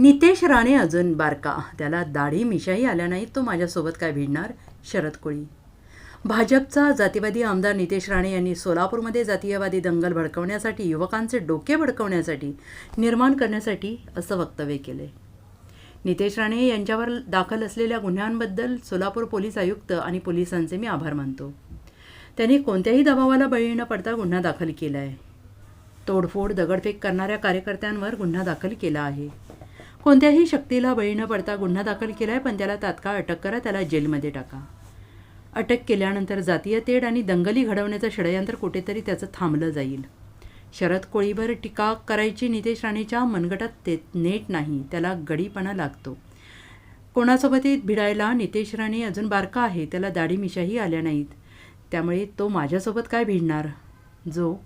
नितेश राणे अजून बारका. त्याला दाढी मिशाही आल्या नाहीत तो माझ्यासोबत काय भिडणार? शरद कोळी. भाजपचा जातीवादी आमदार नितेश राणे यांनी सोलापूरमध्ये जातीयवादी दंगल भडकवण्यासाठी युवकांचे डोके भडकवण्यासाठी निर्माण करण्यासाठी असं वक्तव्य केले नितेश राणे यांच्यावर दाखल असलेल्या गुन्ह्यांबद्दल सोलापूर पोलीस आयुक्त आणि पोलिसांचे मी आभार मानतो. त्यांनी कोणत्याही दबावाला बळी न पडता गुन्हा दाखल केला आहे तोडफोड दगडफेक करणाऱ्या कार्यकर्त्यांवर गुन्हा दाखल केला आहे. कोणत्याही शक्तीला बळी न पडता गुन्हा दाखल केला आहे पण त्याला तात्काळ अटक करा त्याला जेलमध्ये टाका. अटक केल्यानंतर जातीय तेढ आणि दंगली घडवण्याचं षडयंत्र कुठेतरी त्याचं थांबलं जाईल. शरद कोळीवर टीका करायची नितेश राणेच्या मनगटात ते नेट नाही त्याला गडीपणा लागतो. कोणासोबतही भिडायला नितेश राणे अजून बारका आहे त्याला दाढी मिशाही आल्या नाहीत. त्यामुळे तो माझ्यासोबत काय भिडणार? जो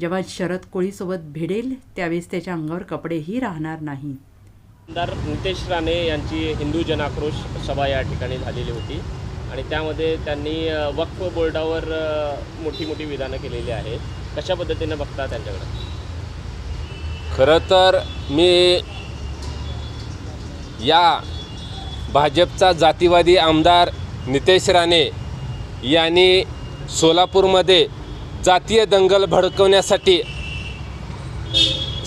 जेव्हा शरद कोळीसोबत भिडेल त्यावेळेस त्याच्या अंगावर कपडेही राहणार नाही. आमदार नितेश राणे यांची हिंदू जनाक्रोश सभा या ठिकाणी झालेली होती. आणि त्यामध्ये त्यांनी वक्फ बोर्डावर मोठी मोठी विधानं केलेली आहेत. कशा पद्धतीनं बघता त्यांच्याकडे? खरं तर मी या भाजपचा जातीवादी आमदार नितेश राणे यांनी सोलापूरमध्ये जातीय दंगल भडकवण्यासाठी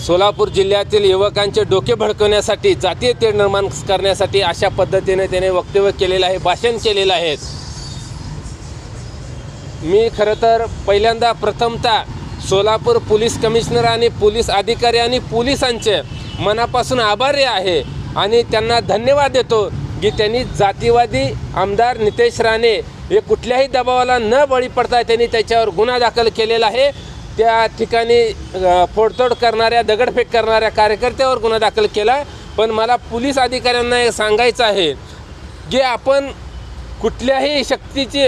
सोलापूर जिल्ह्यातील युवकांचे डोके भडकवण्यासाठी जातीय तेढ निर्माण करण्यासाठी अशा पद्धतीने त्याने वक्तव्य केलेलं आहे भाषण केलेलं आहे. मी खरं तर पहिल्यांदा प्रथमतः सोलापूर पोलीस कमिशनर आणि पोलीस अधिकारी आणि पोलिसांचे मनापासून आभारी आहे आणि त्यांना धन्यवाद देतो की त्यांनी जातीवादी आमदार नितेश राणे हे कुठल्याही दबावाला न बळी पडता त्यांनी त्याच्यावर गुन्हा दाखल केलेला आहे. त्या ठिकाणी फोडतोड करणाऱ्या दगडफेक करणाऱ्या कार्यकर्त्यावर गुन्हा दाखल केला. पण मला पोलीस अधिकाऱ्यांना हे सांगायचं आहे जे आपण कुठल्याही शक्तीची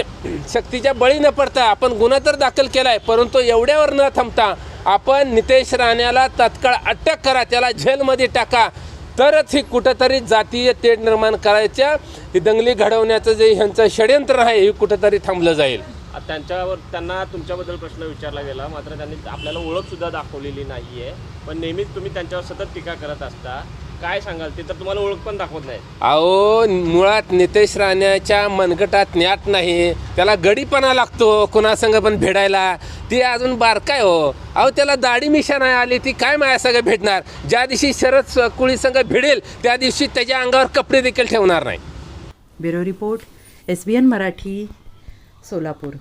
शक्तीच्या बळी न पडता आपण गुन्हा तर दाखल केला आहे परंतु एवढ्यावर न थांबता आपण नितेश राण्याला तत्काळ अटक करा त्याला झेलमध्ये टाका. तरच ही कुठंतरी जातीय तेढ निर्माण करायच्या ही दंगली घडवण्याचं जे ह्यांचं षडयंत्र आहे हे कुठंतरी थांबलं जाईल. त्यांच्यावर त्यांना तुमच्याबद्दल प्रश्न विचारला गेला. मात्र त्यांनी आपल्याला ओळखसुद्धा दाखवलेली नाही आहे पण नेहमीच तुम्ही त्यांच्यावर सतत टीका करत असता. काय सांगाल? ते तर तुम्हाला ओळख पण दाखवत नाही अहो मुळात नितेश राण्याच्या मनगटात न्याट नाही. त्याला गडीपणा लागतो कुणासंग पण भेटायला. ती अजून बारकाय हो. अहो त्याला दाढी मिशा नाही आली ती काय माझ्या संग भेटणार? ज्या दिवशी शरद स- कुळी संघ भिडेल त्या दिवशी त्याच्या अंगावर कपडे देखील ठेवणार नाही. Bureau report S B N Marathi. Solapur.